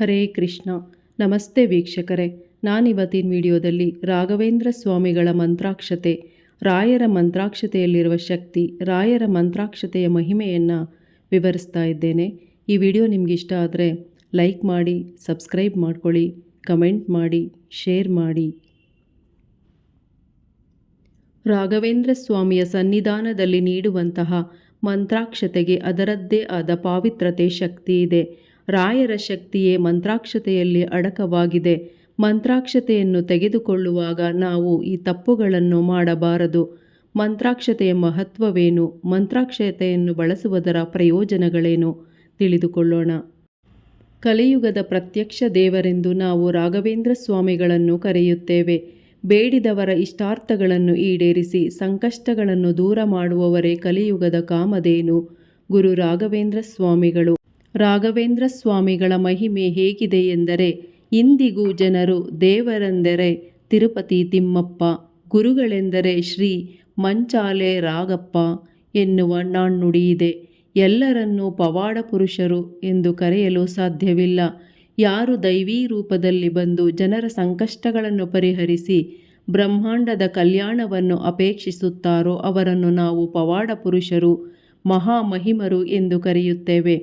ಹರೇ ಕೃಷ್ಣ. ನಮಸ್ತೆ ವೀಕ್ಷಕರೇ. ನಾನಿವತ್ತಿನ ವಿಡಿಯೋದಲ್ಲಿ ರಾಘವೇಂದ್ರ ಸ್ವಾಮಿಗಳ ಮಂತ್ರಾಕ್ಷತೆ, ರಾಯರ ಮಂತ್ರಾಕ್ಷತೆಯಲ್ಲಿರುವ ಶಕ್ತಿ, ರಾಯರ ಮಂತ್ರಾಕ್ಷತೆಯ ಮಹಿಮೆಯನ್ನು ವಿವರಿಸ್ತಾ ಇದ್ದೇನೆ. ಈ ವಿಡಿಯೋ ನಿಮಗಿಷ್ಟ ಆದರೆ ಲೈಕ್ ಮಾಡಿ, ಸಬ್ಸ್ಕ್ರೈಬ್ ಮಾಡ್ಕೊಳ್ಳಿ, ಕಮೆಂಟ್ ಮಾಡಿ, ಶೇರ್ ಮಾಡಿ. ರಾಘವೇಂದ್ರ ಸ್ವಾಮಿಯ ಸನ್ನಿಧಾನದಲ್ಲಿ ನೀಡುವಂತಹ ಮಂತ್ರಾಕ್ಷತೆಗೆ ಅದರದ್ದೇ ಆದ ಪಾವಿತ್ರತೆ ಶಕ್ತಿ ಇದೆ. ರಾಯರ ಶಕ್ತಿಯೇ ಮಂತ್ರಾಕ್ಷತೆಯಲ್ಲಿ ಅಡಕವಾಗಿದೆ. ಮಂತ್ರಾಕ್ಷತೆಯನ್ನು ತೆಗೆದುಕೊಳ್ಳುವಾಗ ನಾವು ಈ ತಪ್ಪುಗಳನ್ನು ಮಾಡಬಾರದು. ಮಂತ್ರಾಕ್ಷತೆಯ ಮಹತ್ವವೇನು? ಮಂತ್ರಾಕ್ಷತೆಯನ್ನು ಬಳಸುವುದರ ಪ್ರಯೋಜನಗಳೇನು? ತಿಳಿದುಕೊಳ್ಳೋಣ. ಕಲಿಯುಗದ ಪ್ರತ್ಯಕ್ಷ ದೇವರೆಂದು ನಾವು ರಾಘವೇಂದ್ರ ಸ್ವಾಮಿಗಳನ್ನು ಕರೆಯುತ್ತೇವೆ. ಬೇಡಿದವರ ಇಷ್ಟಾರ್ಥಗಳನ್ನು ಈಡೇರಿಸಿ ಸಂಕಷ್ಟಗಳನ್ನು ದೂರ ಮಾಡುವವರೇ ಕಲಿಯುಗದ ಕಾಮಧೇನು. ಗುರು ರಾಘವೇಂದ್ರ ಸ್ವಾಮಿಗಳು. ರಾಘವೇಂದ್ರ ಸ್ವಾಮಿಗಳ ಮಹಿಮೆ ಹೇಗಿದೆ ಎಂದರೆ, ಇಂದಿಗೂ ಜನರು ದೇವರೆಂದರೆ ತಿರುಪತಿ ತಿಮ್ಮಪ್ಪ, ಗುರುಗಳೆಂದರೆ ಶ್ರೀ ಮಂಚಾಲೆ ರಾಗಪ್ಪ ಎನ್ನುವ ನಾಣ್ಣುಡಿಯಿದೆ ಎಲ್ಲರನ್ನೂ ಪವಾಡ ಪುರುಷರು ಎಂದು ಕರೆಯಲು ಸಾಧ್ಯವಿಲ್ಲ. ಯಾರು ದೈವೀ ರೂಪದಲ್ಲಿ ಬಂದು ಜನರ ಸಂಕಷ್ಟಗಳನ್ನು ಪರಿಹರಿಸಿ ಬ್ರಹ್ಮಾಂಡದ ಕಲ್ಯಾಣವನ್ನು ಅಪೇಕ್ಷಿಸುತ್ತಾರೋ ಅವರನ್ನು ನಾವು ಪವಾಡ ಪುರುಷರು ಮಹಾಮಹಿಮರು ಎಂದು ಕರೆಯುತ್ತೇವೆ.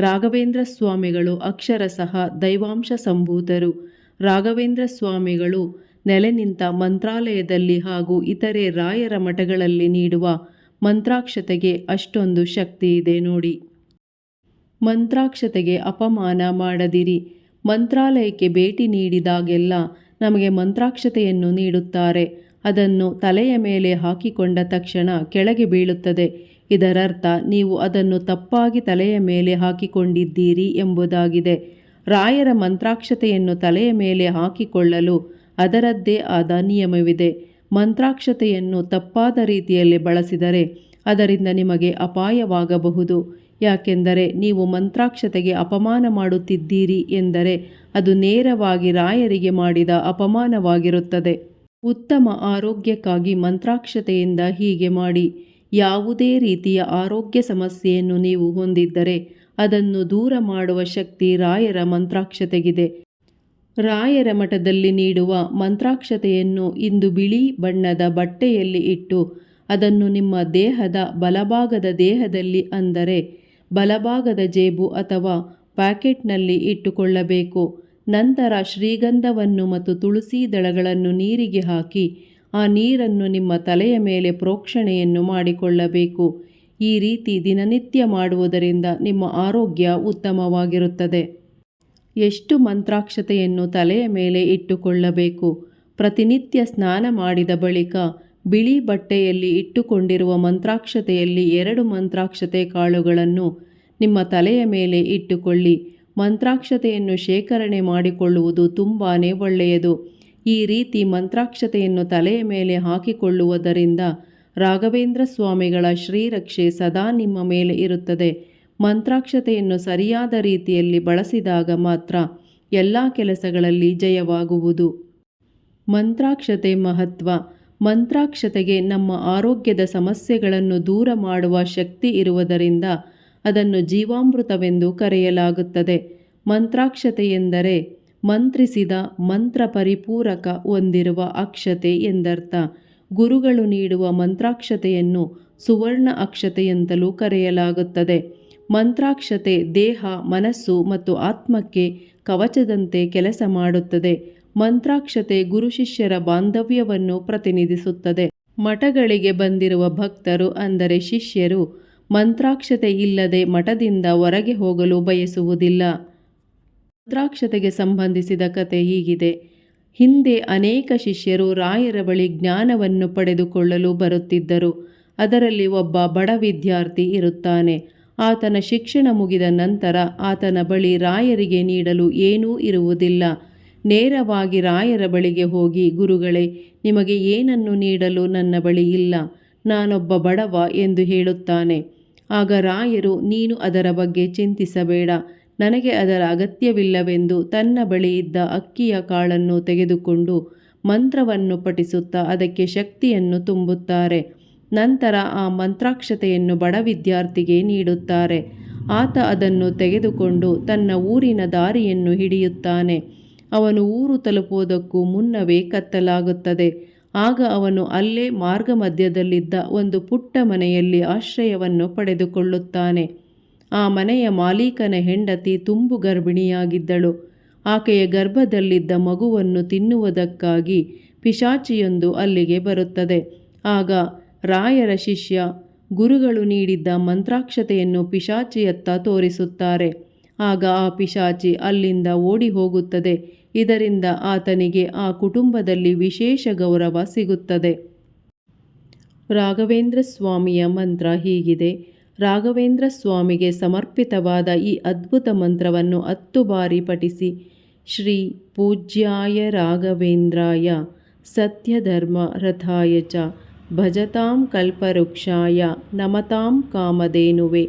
ರಾಘವೇಂದ್ರ ಸ್ವಾಮಿಗಳು ಅಕ್ಷರಶಃ ದೈವಾಂಶ ಸಂಭೂತರು. ರಾಘವೇಂದ್ರ ಸ್ವಾಮಿಗಳು ನೆಲೆ ನಿಂತ ಮಂತ್ರಾಲಯದಲ್ಲಿ ಹಾಗೂ ಇತರೆ ರಾಯರ ಮಠಗಳಲ್ಲಿ ನೀಡುವ ಮಂತ್ರಾಕ್ಷತೆಗೆ ಅಷ್ಟೊಂದು ಶಕ್ತಿ ಇದೆ ನೋಡಿ. ಮಂತ್ರಾಕ್ಷತೆಗೆ ಅಪಮಾನ ಮಾಡದಿರಿ. ಮಂತ್ರಾಲಯಕ್ಕೆ ಭೇಟಿ ನೀಡಿದಾಗೆಲ್ಲ ನಮಗೆ ಮಂತ್ರಾಕ್ಷತೆಯನ್ನು ನೀಡುತ್ತಾರೆ. ಅದನ್ನು ತಲೆಯ ಮೇಲೆ ಹಾಕಿಕೊಂಡ ತಕ್ಷಣ ಕೆಳಗೆ ಬೀಳುತ್ತದೆ. ಇದರರ್ಥ, ನೀವು ಅದನ್ನು ತಪ್ಪಾಗಿ ತಲೆಯ ಮೇಲೆ ಹಾಕಿಕೊಂಡಿದ್ದೀರಿ ಎಂಬುದಾಗಿದೆ. ರಾಯರ ಮಂತ್ರಾಕ್ಷತೆಯನ್ನು ತಲೆಯ ಮೇಲೆ ಹಾಕಿಕೊಳ್ಳಲು ಅದರದ್ದೇ ಆದ ನಿಯಮವಿದೆ. ಮಂತ್ರಾಕ್ಷತೆಯನ್ನು ತಪ್ಪಾದ ರೀತಿಯಲ್ಲಿ ಬಳಸಿದರೆ ಅದರಿಂದ ನಿಮಗೆ ಅಪಾಯವಾಗಬಹುದು. ಯಾಕೆಂದರೆ ನೀವು ಮಂತ್ರಾಕ್ಷತೆಗೆ ಅಪಮಾನ ಮಾಡುತ್ತಿದ್ದೀರಿ ಎಂದರೆ ಅದು ನೇರವಾಗಿ ರಾಯರಿಗೆ ಮಾಡಿದ ಅಪಮಾನವಾಗಿರುತ್ತದೆ. ಉತ್ತಮ ಆರೋಗ್ಯಕ್ಕಾಗಿ ಮಂತ್ರಾಕ್ಷತೆಯಿಂದ ಹೀಗೆ ಮಾಡಿ. ಯಾವುದೇ ರೀತಿಯ ಆರೋಗ್ಯ ಸಮಸ್ಯೆಯನ್ನು ನೀವು ಹೊಂದಿದ್ದರೆ ಅದನ್ನು ದೂರ ಮಾಡುವ ಶಕ್ತಿ ರಾಯರ ಮಂತ್ರಾಕ್ಷತೆಗಿದೆ. ರಾಯರ ಮಠದಲ್ಲಿ ನೀಡುವ ಮಂತ್ರಾಕ್ಷತೆಯನ್ನು ಇಂದು ಬಿಳಿ ಬಣ್ಣದ ಬಟ್ಟೆಯಲ್ಲಿ ಇಟ್ಟು ಅದನ್ನು ನಿಮ್ಮ ದೇಹದ ಬಲಭಾಗದ ದೇಹದಲ್ಲಿ ಅಂದರೆ ಬಲಭಾಗದ ಜೇಬು ಅಥವಾ ಪ್ಯಾಕೆಟ್ನಲ್ಲಿ ಇಟ್ಟುಕೊಳ್ಳಬೇಕು. ನಂತರ ಶ್ರೀಗಂಧವನ್ನು ಮತ್ತು ತುಳಸಿ ದಳಗಳನ್ನು ನೀರಿಗೆ ಹಾಕಿ ಆ ನೀರನ್ನು ನಿಮ್ಮ ತಲೆಯ ಮೇಲೆ ಪ್ರೋಕ್ಷಣೆಯನ್ನು ಮಾಡಿಕೊಳ್ಳಬೇಕು. ಈ ರೀತಿ ದಿನನಿತ್ಯ ಮಾಡುವುದರಿಂದ ನಿಮ್ಮ ಆರೋಗ್ಯ ಉತ್ತಮವಾಗಿರುತ್ತದೆ. ಎಷ್ಟು ಮಂತ್ರಾಕ್ಷತೆಯನ್ನು ತಲೆಯ ಮೇಲೆ ಇಟ್ಟುಕೊಳ್ಳಬೇಕು. ಪ್ರತಿನಿತ್ಯ ಸ್ನಾನ ಮಾಡಿದ ಬಳಿಕ ಬಿಳಿ ಬಟ್ಟೆಯಲ್ಲಿ ಇಟ್ಟುಕೊಂಡಿರುವ ಮಂತ್ರಾಕ್ಷತೆಯಲ್ಲಿ ಎರಡು ಮಂತ್ರಾಕ್ಷತೆ ಕಾಳುಗಳನ್ನು ನಿಮ್ಮ ತಲೆಯ ಮೇಲೆ ಇಟ್ಟುಕೊಳ್ಳಿ. ಮಂತ್ರಾಕ್ಷತೆಯನ್ನು ಶೇಖರಣೆ ಮಾಡಿಕೊಳ್ಳುವುದು ತುಂಬಾ ಒಳ್ಳೆಯದು. ಈ ರೀತಿ ಮಂತ್ರಾಕ್ಷತೆಯನ್ನು ತಲೆಯ ಮೇಲೆ ಹಾಕಿಕೊಳ್ಳುವುದರಿಂದ ರಾಘವೇಂದ್ರ ಸ್ವಾಮಿಗಳ ಶ್ರೀರಕ್ಷೆ ಸದಾ ನಿಮ್ಮ ಮೇಲೆ ಇರುತ್ತದೆ. ಮಂತ್ರಾಕ್ಷತೆಯನ್ನು ಸರಿಯಾದ ರೀತಿಯಲ್ಲಿ ಬಳಸಿದಾಗ ಮಾತ್ರ ಎಲ್ಲ ಕೆಲಸಗಳಲ್ಲಿ ಜಯವಾಗುವುದು. ಮಂತ್ರಾಕ್ಷತೆ ಮಹತ್ವ. ಮಂತ್ರಾಕ್ಷತೆಗೆ ನಮ್ಮ ಆರೋಗ್ಯದ ಸಮಸ್ಯೆಗಳನ್ನು ದೂರ ಮಾಡುವ ಶಕ್ತಿ ಇರುವುದರಿಂದ ಅದನ್ನು ಜೀವಾಮೃತವೆಂದು ಕರೆಯಲಾಗುತ್ತದೆ. ಮಂತ್ರಾಕ್ಷತೆ ಎಂದರೆ ಮಂತ್ರಿಸಿದ ಮಂತ್ರ ಪರಿಪೂರಕ ಹೊಂದಿರುವ ಅಕ್ಷತೆ ಎಂದರ್ಥ. ಗುರುಗಳು ನೀಡುವ ಮಂತ್ರಾಕ್ಷತೆಯನ್ನು ಸುವರ್ಣ ಅಕ್ಷತೆಯಂತಲೂ ಕರೆಯಲಾಗುತ್ತದೆ. ಮಂತ್ರಾಕ್ಷತೆ ದೇಹ, ಮನಸ್ಸು ಮತ್ತು ಆತ್ಮಕ್ಕೆ ಕವಚದಂತೆ ಕೆಲಸ ಮಾಡುತ್ತದೆ. ಮಂತ್ರಾಕ್ಷತೆ ಗುರು ಶಿಷ್ಯರ ಬಾಂಧವ್ಯವನ್ನು ಪ್ರತಿನಿಧಿಸುತ್ತದೆ. ಮಠಗಳಿಗೆ ಬಂದಿರುವ ಭಕ್ತರು ಅಂದರೆ ಶಿಷ್ಯರು ಮಂತ್ರಾಕ್ಷತೆ ಇಲ್ಲದೆ ಮಠದಿಂದ ಹೊರಗೆ ಹೋಗಲು ಬಯಸುವುದಿಲ್ಲ. ಮಂತ್ರಾಕ್ಷತೆಗೆ ಸಂಬಂಧಿಸಿದ ಕತೆ ಹೀಗಿದೆ. ಹಿಂದೆ ಅನೇಕ ಶಿಷ್ಯರು ರಾಯರ ಬಳಿ ಜ್ಞಾನವನ್ನು ಪಡೆದುಕೊಳ್ಳಲು ಬರುತ್ತಿದ್ದರು. ಅದರಲ್ಲಿ ಒಬ್ಬ ಬಡ ವಿದ್ಯಾರ್ಥಿ ಇರುತ್ತಾನೆ. ಆತನ ಶಿಕ್ಷಣ ಮುಗಿದ ನಂತರ ಆತನ ಬಳಿ ರಾಯರಿಗೆ ನೀಡಲು ಏನೂ ಇರುವುದಿಲ್ಲ. ನೇರವಾಗಿ ರಾಯರ ಬಳಿಗೆ ಹೋಗಿ, ಗುರುಗಳೇ, ನಿಮಗೆ ಏನನ್ನು ನೀಡಲು ನನ್ನ ಬಳಿ ಇಲ್ಲ? ನಾನೊಬ್ಬ ಬಡವ ಎಂದು ಹೇಳುತ್ತಾನೆ. ಆಗ ರಾಯರು, ನೀನು ಅದರ ಬಗ್ಗೆ ಚಿಂತಿಸಬೇಡ. ನನಗೆ ಅದರ ಅಗತ್ಯವಿಲ್ಲವೆಂದು ತನ್ನ ಬಳಿ ಇದ್ದ ಅಕ್ಕಿಯ ಕಾಳನ್ನು ತೆಗೆದುಕೊಂಡು ಮಂತ್ರವನ್ನು ಪಠಿಸುತ್ತಾ ಅದಕ್ಕೆ ಶಕ್ತಿಯನ್ನು ತುಂಬುತ್ತಾರೆ. ನಂತರ ಆ ಮಂತ್ರಾಕ್ಷತೆಯನ್ನು ಬಡ ವಿದ್ಯಾರ್ಥಿಗೆ ನೀಡುತ್ತಾರೆ. ಆತ ಅದನ್ನು ತೆಗೆದುಕೊಂಡು ತನ್ನ ಊರಿನ ದಾರಿಯನ್ನು ಹಿಡಿಯುತ್ತಾನೆ. ಅವನು ಊರು ತಲುಪುವುದಕ್ಕೂ ಮುನ್ನವೇ ಕತ್ತಲಾಗುತ್ತದೆ. ಆಗ ಅವನು ಅಲ್ಲೇ ಮಾರ್ಗ ಮಧ್ಯದಲ್ಲಿದ್ದ ಒಂದು ಪುಟ್ಟ ಮನೆಯಲ್ಲಿ ಆಶ್ರಯವನ್ನು ಪಡೆದುಕೊಳ್ಳುತ್ತಾನೆ. ಆ ಮನೆಯ ಮಾಲೀಕನ ಹೆಂಡತಿ ತುಂಬು ಗರ್ಭಿಣಿಯಾಗಿದ್ದಳು. ಆಕೆಯ ಗರ್ಭದಲ್ಲಿದ್ದ ಮಗುವನ್ನು ತಿನ್ನುವುದಕ್ಕಾಗಿ ಪಿಶಾಚಿಯೊಂದು ಅಲ್ಲಿಗೆ ಬರುತ್ತದೆ. ಆಗ ರಾಯರ ಶಿಷ್ಯ ಗುರುಗಳು ನೀಡಿದ್ದ ಮಂತ್ರಾಕ್ಷತೆಯನ್ನು ಪಿಶಾಚಿಯತ್ತ ತೋರಿಸುತ್ತಾರೆ. ಆಗ ಆ ಪಿಶಾಚಿ ಅಲ್ಲಿಂದ ಓಡಿ ಹೋಗುತ್ತದೆ. ಇದರಿಂದ ಆತನಿಗೆ ಆ ಕುಟುಂಬದಲ್ಲಿ ವಿಶೇಷ ಗೌರವ ಸಿಗುತ್ತದೆ. ರಾಘವೇಂದ್ರ ಸ್ವಾಮಿಯ ಮಂತ್ರ ಹೀಗಿದೆ. ರಾಘವೇಂದ್ರ ಸ್ವಾಮಿಗೆ ಸಮರ್ಪಿತವಾದ ಈ ಅದ್ಭುತ ಮಂತ್ರವನ್ನು ಹತ್ತು ಬಾರಿ ಪಠಿಸಿ, ಶ್ರೀ ಪೂಜ್ಯಾಯ ರಾಘವೇಂದ್ರಾಯ ಸತ್ಯಧರ್ಮ ರಥಾಯ ಚ ಭಜತಾಂ ಕಲ್ಪವೃಕ್ಷಾಯ ನಮತಾಂ ಕಾಮಧೇನುವೆ.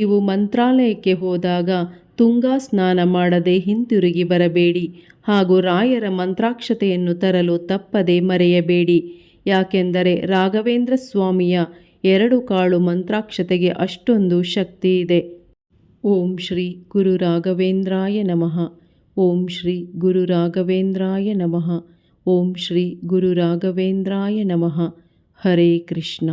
ನೀವು ಮಂತ್ರಾಲಯಕ್ಕೆ ಹೋದಾಗ ತುಂಗಾ ಸ್ನಾನ ಮಾಡದೆ ಹಿಂತಿರುಗಿ ಬರಬೇಡಿ ಹಾಗೂ ರಾಯರ ಮಂತ್ರಾಕ್ಷತೆಯನ್ನು ತರಲು ತಪ್ಪದೆ ಮರೆಯಬೇಡಿ. ಯಾಕೆಂದರೆ ರಾಘವೇಂದ್ರ ಸ್ವಾಮಿಯ ಎರಡು ಕಾಳು ಮಂತ್ರಾಕ್ಷತೆಗೆ ಅಷ್ಟೊಂದು ಶಕ್ತಿ ಇದೆ. ಓಂ ಶ್ರೀ ಗುರು ರಾಘವೇಂದ್ರಾಯ ನಮಃ. ಓಂ ಶ್ರೀ ಗುರು ರಾಘವೇಂದ್ರಾಯ ನಮಃ. ಓಂ ಶ್ರೀ ಗುರು ರಾಘವೇಂದ್ರಾಯ ನಮಃ. ಹರೇ ಕೃಷ್ಣ.